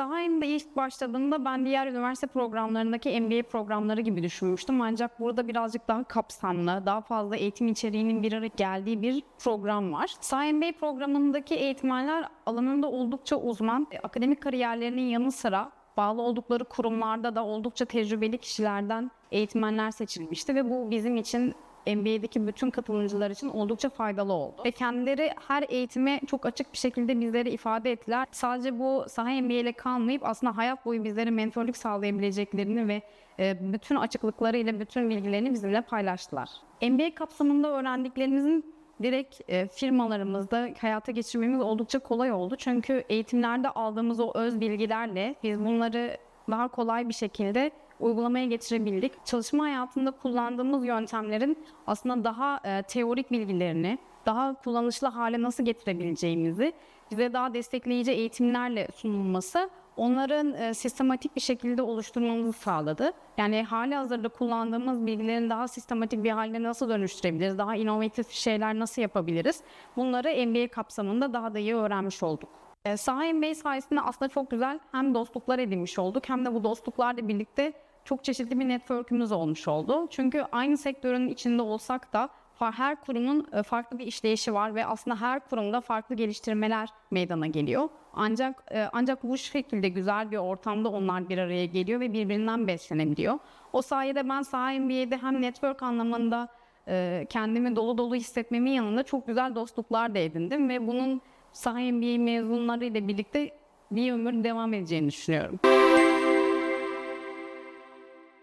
Sahem'de ilk başladığımda ben diğer üniversite programlarındaki MBA programları gibi düşünmüştüm. Ancak burada birazcık daha kapsamlı, daha fazla eğitim içeriğinin bir araya geldiği bir program var. Sahem MBA programındaki eğitmenler alanında oldukça uzman, e, akademik kariyerlerinin yanı sıra bağlı oldukları kurumlarda da oldukça tecrübeli kişilerden eğitmenler seçilmişti ve bu bizim için MBA'deki bütün katılımcılar için oldukça faydalı oldu. Ve kendileri her eğitime çok açık bir şekilde bizlere ifade ettiler. Sadece bu saha MBA ile kalmayıp aslında hayat boyu bizlere mentorluk sağlayabileceklerini ve e, bütün açıklıklarıyla bütün bilgilerini bizimle paylaştılar. MBA kapsamında öğrendiklerimizin direkt e, firmalarımızda hayata geçirmemiz oldukça kolay oldu. Çünkü eğitimlerde aldığımız o öz bilgilerle biz bunları daha kolay bir şekilde uygulamaya getirebildik. Çalışma hayatında kullandığımız yöntemlerin aslında daha e, teorik bilgilerini, daha kullanışlı hale nasıl getirebileceğimizi bize daha destekleyici eğitimlerle sunulması onların e, sistematik bir şekilde oluşturmamızı sağladı. Yani hali hazırda kullandığımız bilgilerin daha sistematik bir haline nasıl dönüştürebiliriz, daha inovatif şeyler nasıl yapabiliriz? Bunları MBA kapsamında daha da iyi öğrenmiş olduk. E, Saha MBA sayesinde aslında çok güzel hem dostluklar edinmiş olduk hem de bu dostluklarla birlikte çok çeşitli bir network'ümüz olmuş oldu. Çünkü aynı sektörün içinde olsak da her kurumun e, farklı bir işleyişi var ve aslında her kurumda farklı geliştirmeler meydana geliyor. Ancak e, ancak bu şekilde güzel bir ortamda onlar bir araya geliyor ve birbirinden beslenebiliyor. O sayede ben Saha MBA'de hem network anlamında e, kendimi dolu dolu hissetmemin yanında çok güzel dostluklar da edindim ve bunun Saha MBA mezunları ile birlikte bir ömür devam edeceğini düşünüyorum.